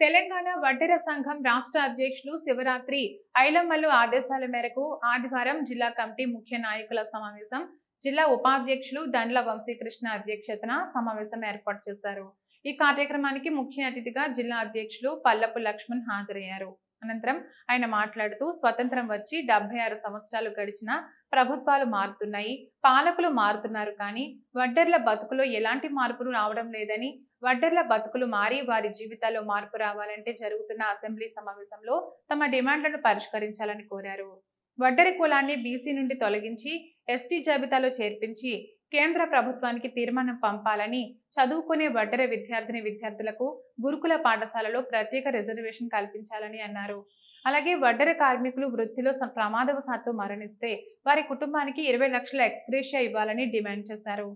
తెలంగాణ వడ్డెర సంఘం రాష్ట్ర అధ్యక్షులు శివరాత్రి ఐలమ్మలు ఆదేశాల మేరకు ఆదివారం జిల్లా కమిటీ ముఖ్య నాయకుల సమావేశం జిల్లా ఉపాధ్యక్షులు దండ్ల వంశీకృష్ణ అధ్యక్షతన సమావేశం ఏర్పాటు చేశారు. ఈ కార్యక్రమానికి ముఖ్య అతిథిగా జిల్లా అధ్యక్షులు పల్లపు లక్ష్మణ్ హాజరయ్యారు. అనంతరం ఆయన మాట్లాడుతూ స్వతంత్రం వచ్చి డెబ్బై ఆరు సంవత్సరాలు గడిచిన ప్రభుత్వాలు మారుతున్నాయి పాలకులు మారుతున్నారు కానీ వడ్డర్ల బతుకులో ఎలాంటి మార్పులు రావడం లేదని వడ్డర్ల బతుకులు మారి వారి జీవితాల్లో మార్పు రావాలంటే జరుగుతున్న అసెంబ్లీ సమావేశంలో తమ డిమాండ్లను పరిష్కరించాలని కోరారు. వడ్డరి కులాన్ని బీసీ నుండి తొలగించి ఎస్టీ జాబితాలో చేర్పించి కేంద్ర ప్రభుత్వానికి తీర్మానం పంపాలని చదువుకునే వడ్డర విద్యార్థిని విద్యార్థులకు గురుకుల పాఠశాలలో ప్రత్యేక రిజర్వేషన్ కల్పించాలని అన్నారు. అలాగే వడ్డర కార్మికులు వృత్తిలో ప్రమాదవశాత్తు మరణిస్తే వారి కుటుంబానికి ఇరవై లక్షల ఎక్స్గ్రేషియా ఇవ్వాలని డిమాండ్ చేశారు.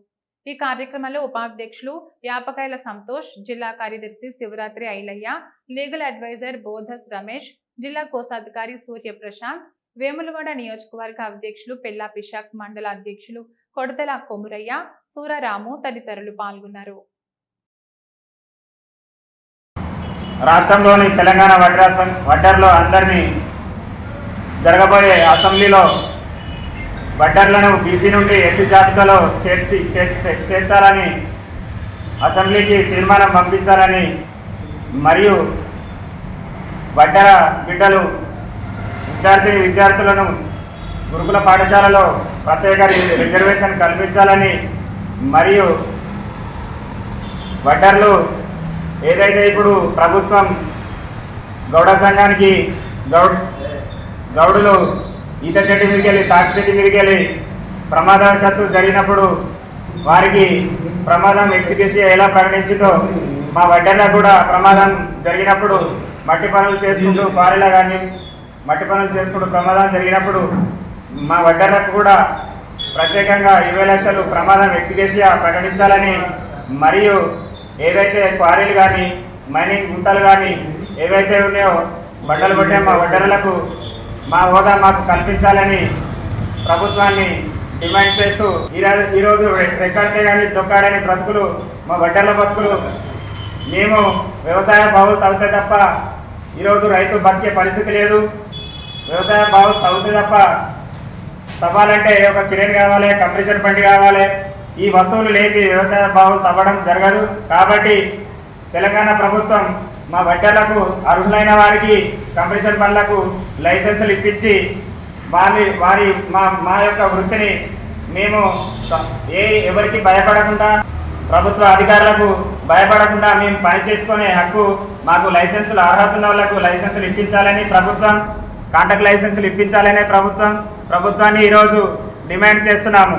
ఈ కార్యక్రమంలో ఉపాధ్యక్షులు యాపకాయల సంతోష్ జిల్లా కార్యదర్శి శివరాత్రి ఐలయ్య లీగల్ అడ్వైజర్ బోధస్ రమేష్ జిల్లా కోశాధికారి సూర్య ప్రశాంత్ వేములవాడ నియోజకవర్గ అధ్యక్షులు పెల్లా పిశాక్ మండల అధ్యక్షులు కొడతల కొమురయ్య సూరరాము తదితరులు పాల్గొన్నారు. రాష్ట్రంలోని తెలంగాణ వడ్రాసం వడ్డర్లో అందరినీ జరగబోయే అసెంబ్లీలో వడ్డర్లను బీసీ నుండి ఎస్సీ జాబితాలో చేర్చి చే- చేర్చాలని అసెంబ్లీకి తీర్మానం పంపించాలని మరియు వడ్డర బిడ్డలు విద్యార్థి విద్యార్థులను గురుకుల పాఠశాలలో ప్రత్యేక రిజర్వేషన్ కల్పించాలని మరియు వడ్డర్లు ఏదైతే ఇప్పుడు ప్రభుత్వం గౌడ సంఘానికి గౌడ్ గౌడులు ఈత చెట్టు మీదకి వెళ్ళి తాటి చెట్టు మీదకి వెళ్ళి ప్రమాదవశాత్తు జరిగినప్పుడు వారికి ప్రమాదం ఎక్సిక్యూసి ఎలా ప్రకటించిందో మా వడ్డర్లకు కూడా ప్రమాదం జరిగినప్పుడు మట్టి పనులు చేసుకుంటూ క్వారీలో కానీ మట్టి పనులు చేసుకుంటూ ప్రమాదం జరిగినప్పుడు మా వడ్డనకు కూడా ప్రత్యేకంగా ఇరవై లక్షలు ప్రమాదం ఎక్సిగేషియా ప్రకటించాలని మరియు ఏవైతే క్వారీలు కానీ మైనింగ్ గుంతలు కానీ ఏవైతే ఉన్నాయో బండలు పట్టే మా వడ్డర్లకు మా హోదా మాకు కల్పించాలని ప్రభుత్వాన్ని డిమాండ్ చేస్తూ ఈరోజు ఈరోజు రెక్కడితే కానీ దొక్కాడని బ్రతుకులు మా వడ్డర్ల బతుకులు మేము వ్యవసాయ బావులు తగ్గితే తప్ప ఈరోజు రైతు బతికే పరిస్థితి లేదు. వ్యవసాయ బావులు తగ్గితే తప్ప తవ్వాలంటే ఒక క్రేన్ కావాలి కంప్రెషన్ బండి కావాలి. ఈ వస్తువులు లేని వ్యవసాయ బావులు తవ్వడం జరగదు. కాబట్టి తెలంగాణ ప్రభుత్వం మా వడ్డర్లకు అర్హులైన వారికి కంప్రెషన్ పనులకు లైసెన్సులు ఇప్పించి వారి వారి మా మా యొక్క వృత్తిని మేము ఏ ఎవరికి భయపడకుండా ప్రభుత్వ అధికారులకు భయపడకుండా మేము పని చేసుకునే హక్కు మాకు లైసెన్సులు అర్హత ఉన్న వాళ్ళకు లైసెన్సులు ఇప్పించాలని ప్రభుత్వం కాంటాక్ట్ లైసెన్సులు ఇప్పించాలనే ప్రభుత్వం ప్రభుత్వాన్ని ఈరోజు డిమాండ్ చేస్తున్నాము.